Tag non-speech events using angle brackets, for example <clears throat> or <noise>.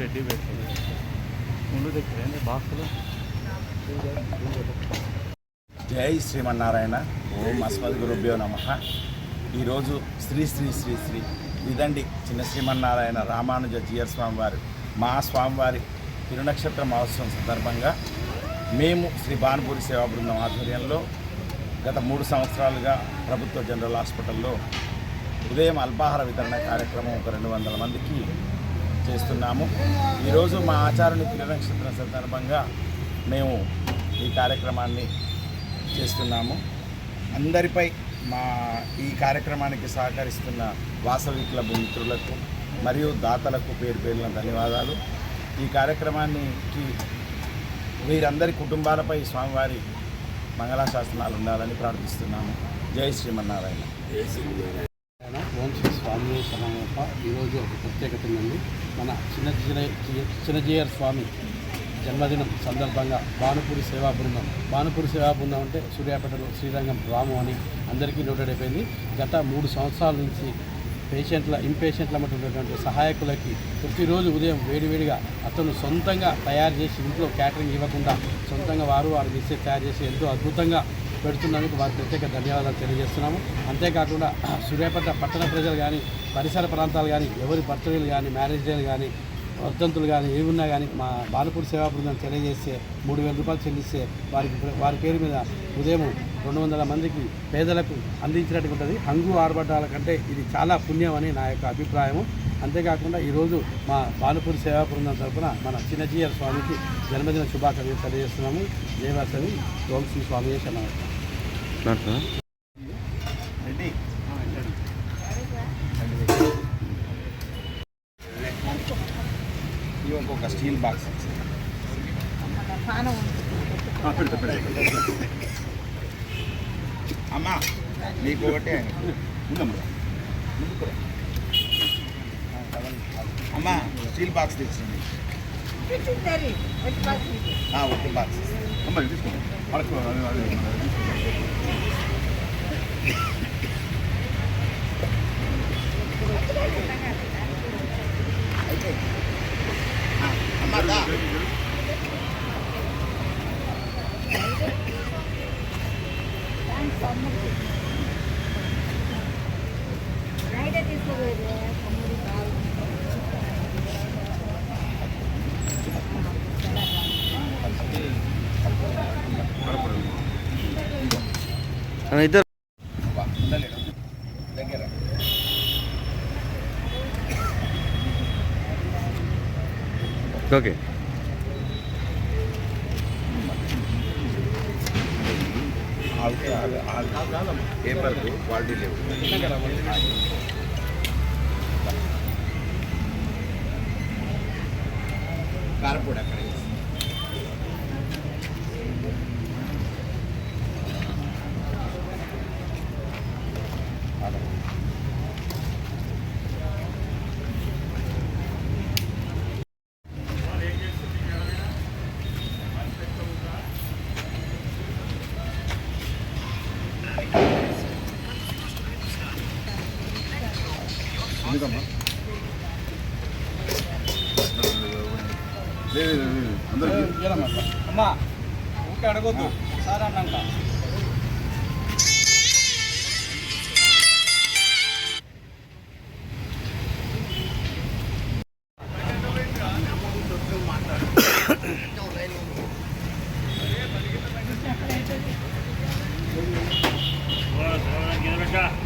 రెడ్డి పెట్టింది ముందు దగ్గర బాక్సులు? జై శ్రీమన్నారాయణ. ఓం అస్మద్ గురుభ్యో నమ. ఈరోజు శ్రీ శ్రీ శ్రీ శ్రీ ఇదండి చిన్న శ్రీమన్నారాయణ రామానుజ జీయర్ స్వామివారి. మా స్వామివారి తిరునక్షత్ర మహోత్సవం సందర్భంగా మేము శ్రీ భానుపూరి సేవా బృందం ఆధ్వర్యంలో గత మూడు సంవత్సరాలుగా ప్రభుత్వ జనరల్ హాస్పిటల్లో ఉదయం అల్పాహార వితరణ కార్యక్రమం ఒక రెండు వందల మందికి చేస్తున్నాము. ఈరోజు మా ఆచార్యుని తిరునక్షత్రం సందర్భంగా మేము ఈ కార్యక్రమాన్ని చేస్తున్నాము. అందరిపై మా ఈ కార్యక్రమానికి సహకరిస్తున్న వాసవి క్లబ్ మిత్రులకు మరియు దాతలకు పేరు పేరిన ధన్యవాదాలు. ఈ కార్యక్రమానికి వీరందరి కుటుంబాలపై స్వామివారి మంగళాశాసనాలు ఉండాలని ప్రార్థిస్తున్నాము. జై శ్రీమన్నారాయణ. జై ఓం శ్రీ స్వామి శరణయ్యప్ప ఈరోజు ఒక ప్రత్యేకత ఉందండి మన చిన్న చిన్నజీయర్ స్వామి జన్మదినం సందర్భంగా భానుపూరి సేవా బృందం. భానుపూరి సేవా బృందం అంటే సూర్యాపేటలో శ్రీరంగం రాము అని అందరికీ నోటెడ్ అయిపోయింది. గత మూడు సంవత్సరాల నుంచి పేషెంట్ల ఇంపేషెంట్ల ఉన్నటువంటి సహాయకులకి ప్రతిరోజు ఉదయం వేడివేడిగా అతను సొంతంగా తయారు చేసి ఇంట్లో క్యాటరింగ్ ఇవ్వకుండా సొంతంగా వారు వారు ఇచ్చే తయారు చేసి ఎంతో అద్భుతంగా పెడుతున్నందుకు వారికి ప్రత్యేక ధన్యవాదాలు తెలియజేస్తున్నాము. అంతేకాకుండా <clears throat> సూర్యాపేట పట్టణ ప్రజలు కానీ పరిసర ప్రాంతాలు కానీ ఎవరి బర్త్డేలు కానీ మ్యారేజ్ డేలు కానీ వర్ధంతులు కానీ ఏమి ఉన్నా కానీ మా బాలపూడి సేవా బృందం తెలియజేస్తే మూడు వేల రూపాయలు చెల్లిస్తే వారికి వారి పేరు మీద ఉదయం రెండు వందల మందికి పేదలకు అందించినట్టు ఉంటుంది. హంగు ఆర్భటాల కంటే ఇది చాలా పుణ్యం అని నా యొక్క అభిప్రాయము. అంతేకాకుండా ఈరోజు మా బాలపూరి సేవా బృందం తరఫున మన చిన్నజీయర్ స్వామికి జన్మదిన శుభాకాంక్షలు తెలియజేస్తున్నాము. జయవాసవి ఓం శ్రీ స్వామి శరణం రెడ్డి ఇది ఇంకొక స్టీల్ బాక్స్. అమ్మా నీకు ఒకటే ఉందమ్మా ముందుకురా. అమ్మా స్టీల్ బాక్స్ తెచ్చింది ఆ, ఒక్క బాక్స్ అమ్మా ఇది తీసుకోండి పడుకో అయితే ఆ, అమ్మా దా ఇద్దరు. ఓకే. పేపర్ క్వాలిటీ లేవు కారపొడి అక్కడ ఎందుకమ్మా అమ్మా ఊరికే అడగొద్దు. సార్ అన్నంట. Yeah.